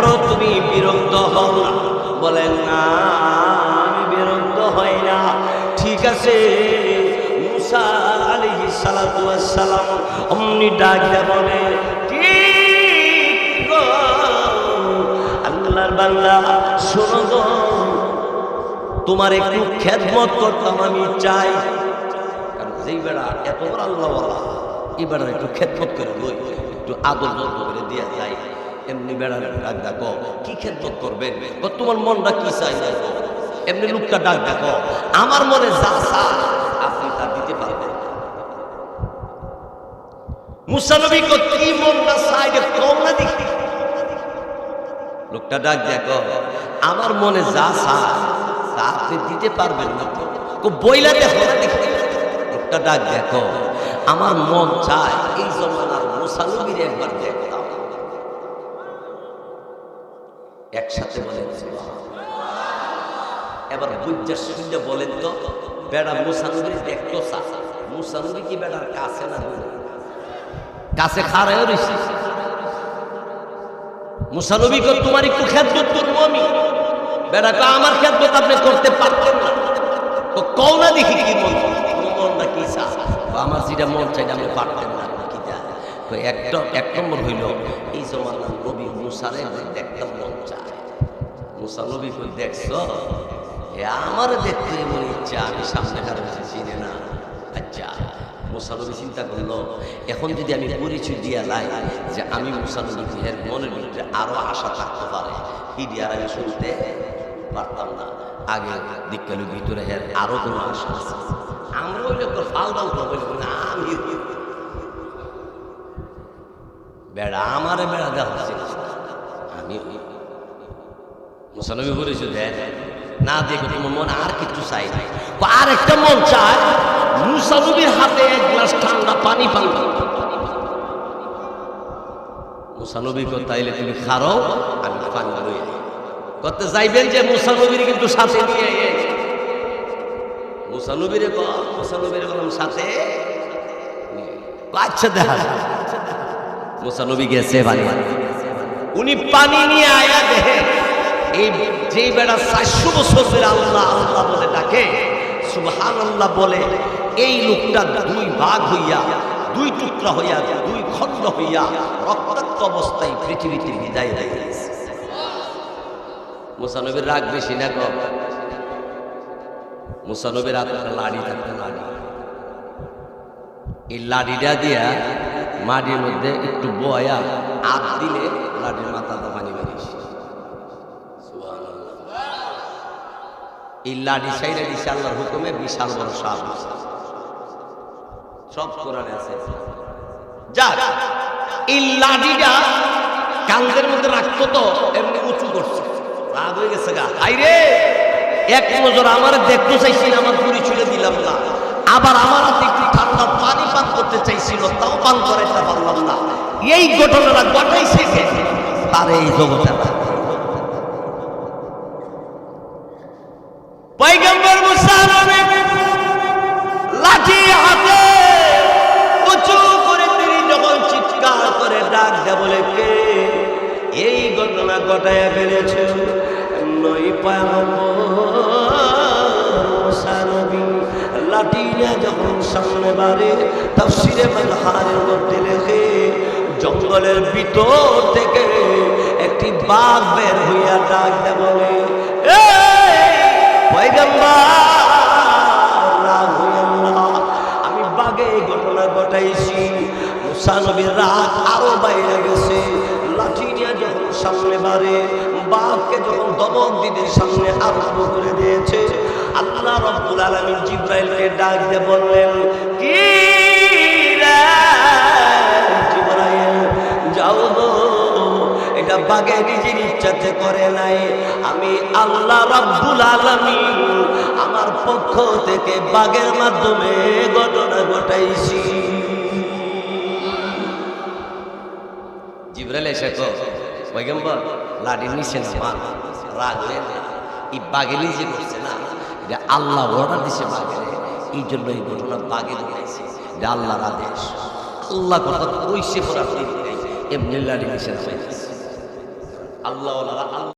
এরপরও তুমি বিরক্ত হও না। বলেন, না, আমি বিরক্ত হই না। ঠিক আছে, মুসা সালাম অমনি ডাকিয়া বলে তোমার একটু খেদমত করতাম আমি চাই। কারণ যেই বেড়া এত বড় আল্লাহ এই একটু খেদমত করে একটু আদর করে দিয়া যায় এমনি বেড়ার ডাক দেখো কি খেদমত করবেন? তোমার মনটা কি চাই দেখো এমনি লোকটা ডাক দেখো আমার মনে যা চায়, আপনি তা দিতে পারবেন মুসানবী কো মনটা চাই কম দেখি? লোকটা ডাক দেখো আমার মনে যা তা আপনি দিতে পারবেন না বইলা দেখো না দেখি। লোকটা ডাক দেখো আমার মন চায় এই জমানার মুসানবীর একবার দেখতাম একসাথে বলেন এবার বুঝা শুনলে বলেন তো, বেড়া মুসানবীর দেখতো সা? মুসানবী কি বেড়ার কাছে না? কাছে খারায়ও রয়েছে মুসানবী কর তোমার একটু খেদমত করব আমি? বেড়া আমার খেদমত আপনি করতে পারতেন না। তো কও না দেখি কি মন তোমার মনটা কি আমার যেটা মন চাই আমি পারতেন না। একটা এক নম্বর হইল, এই জমানার নবী মুসারে দেখতাম মন চায়। মুসা নবী কই, দেখছ? আমার দেখতে এমন ইচ্ছা, আমি সামনে কারও কাছে চিনি না। আচ্ছা মুসা নবী চিন্তা করল, এখন যদি আমি পরিচয় দিয়া লাই যে আমি মুসা নবী এর মনের ভিতরে আরও আশা থাকতে পারে কি আর আমি শুনতে পারতাম না। আগে দিককালের ভিতরে এর আরও কোনো আশা আছে। আমরা ওই লোক ফাল দাও তো না, আমি বেড়া, আমারে বেড়া দেওয়া হচ্ছে। আমি মুসানবী বলেছে দেন না দেখো তোমার মন আর কিছু চাই আর একটা মন চায়, মুসানবীর হাতে এক গ্লাস ঠান্ডা পানি পান মুসানবী কো তাইলে তুমি খারো, আমি পানি লই। করতে যাইবেন যে মুসানবীর কিন্তু সাথে নিয়ে মুসানবীরে মুসানবীরে সাথে আচ্ছা দেখা যাক। মুসানবী গেছে বাড়ি। উনি পানি নিয়ে আয়া দেখে এই যে বেড়া চারশো বছর ধরে আল্লাহ আল্লাহ বলে ডাকে সুবহান আল্লাহ বলে, এই লোকটা দুই ভাগ হইয়া, দুই টুকরা হইয়া, দুই খণ্ড হইয়া রক্তাক্ত অবস্থায় পৃথিবীতে বিদায় গেছে। মুসানবীর রাগ বেশি না কম। মুসানবীর হাতে একটা লাড়ি থাকতো লাড়ি। এই লাড়িটা দিয়া মাটির মধ্যে একটু বয়া আত দিলে লাঠির মাথাটা পানি বেরিয়েছে এই লাঠি সাইডে দিছে আল্লাহর হুকুমে বিশাল বড় সাপ সব কোরআনে আছে। যাক এই লাঠিটা কান্দের মধ্যে রাখতো তো, এমনি উঁচু করছে। রাগ হয়ে গেছে গা। আইরে এক নজর আমার দেখতে চাইছি আমার পুরি ছুড়ে দিলাম না। আবার আমার হাতে একটু ঠান্ডা পানি পান করতে চাইছিল, তাও পান করাইতে পারলাম না। এই ঘটনাটা ঘটাইছে কে? তার এই জগতে এই ঘটনা ফেলেছে? নই মুসা নবী লাঠি নিয়ে যখন সামনে বাড়ে, তাফসিরে মালহারের মধ্যে লেখে জঙ্গলের ভিতর থেকে একটি বাঘ বের হইয়া ডাক দেয় বলে আমি এই ঘটনা ঘটাইছি। মুসানবীর রাগ আরও বাইরে গেছে। লাঠি নিয়ে যখন সামনে বাড়ে, বাঘকে যখন দমক দিতে সামনে আরম্ভ করে দিয়েছে আল্লাহ রব্বুল আলমী জিব্রাইলকে ডাক দিয়ে বললেন, কি যাও এটা বাঘে ইচ্ছাতে করে নাই। আমি আমার পক্ষ থেকে বাঘের মাধ্যমে নিচে না রাগ হয়ে এই বাঘে নিজে করছে না। এটা আল্লাহ অর্ডার দিছে বাঘের এই জন্য এই ঘটনা বাঘে ঘটাইছে এটা আল্লাহর আদেশ। আল্লাহ কথা কইছে পড়া এমনি আল্লাহ আল্লাহ